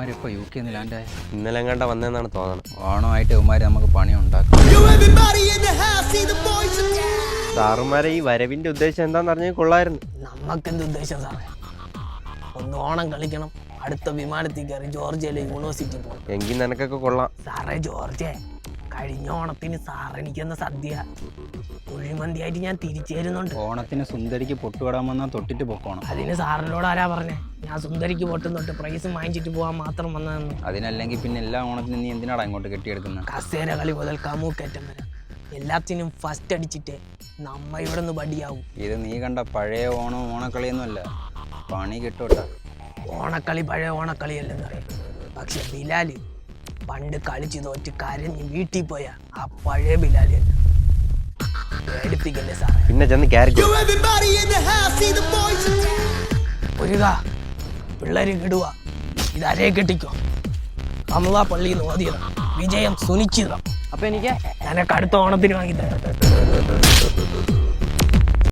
അവന്മാരിപ്പോ U K ലാൻഡായ ഇന്നലെ എങ്ങാണ്ട വന്നതെന്നാണ് തോന്നണം. ഓണമായിട്ട് അവന്മാർ നമുക്ക് പണി ഉണ്ടാക്കും. സാറുമാരെ ഈ വരവിന്റെ ഉദ്ദേശം എന്താന്ന് അറിഞ്ഞാൽ കൊള്ളായിരുന്നു. നമുക്കെന്ത് ഉദ്ദേശം സാറേ? ഒന്ന് ഓണം കളിക്കണം. അടുത്ത വിമാനത്തിൽ കയറി ജോർജിയയിലെ യൂണിവേഴ്സിറ്റി പോകും എങ്കിൽ നിനക്കൊക്കെ കൊള്ളാം. സാറേ ജോർജ് കഴിഞ്ഞ ഓണത്തിന് സാർ എനിക്കെന്ന സദ്യ. കുഴിമന്തിയായിട്ട് ഞാൻ തിരിച്ചു തരുന്നുണ്ട് ഓണത്തിന് സുന്ദരിക്ക് പൊട്ടുകടാൻ വന്നാൽ തൊട്ടിട്ട് പൊക്കോണം. അതിന് സാറിനോട് ആരാ പറഞ്ഞേ? ഞാൻ സുന്ദരിക്ക് പൊട്ടും തൊട്ട് പ്രൈസ് വാങ്ങിച്ചിട്ട് പോകാൻ മാത്രം വന്നതെന്ന്. അതിനല്ലെങ്കിൽ പിന്നെ എല്ലാ ഓണത്തിനും നീ എന്തിനാടാ ഇങ്ങോട്ട് കെട്ടിയെടുക്കുന്നത് കസേര കളി മുതൽ കമൂക്കറ്റം വരെ. എല്ലാത്തിനും ഫസ്റ്റ് അടിച്ചിട്ട് നമ്മ ഇവിടെ നിന്ന് ബടിയാവും ഇത് നീ കണ്ട പഴയ ഓണം ഓണക്കളിയൊന്നുമല്ല. പണി കിട്ടോട്ടാ. ഓണക്കളി പഴയ ഓണക്കളിയല്ലെന്ന് പറയും പക്ഷെ ബിലാൽ പണ്ട് കളിച്ച് തോറ്റ് കരഞ്ഞ് വീട്ടിൽ പോയ ആ പഴയ ബിലാലി തന്നെ. പേടിപ്പിക്കല്ലേ സാർ പിന്നെ ചെന്ന് ഒരുക പിള്ളേര് കിടുക ഇതരേ കെട്ടിക്കോ. അമുക പള്ളിയിൽ നിന്ന് വിജയം സുനിശ്ചിതം. അപ്പൊ എനിക്ക് ഞാനൊക്കെ അടുത്ത ഓണത്തിന് വാങ്ങി തരാം.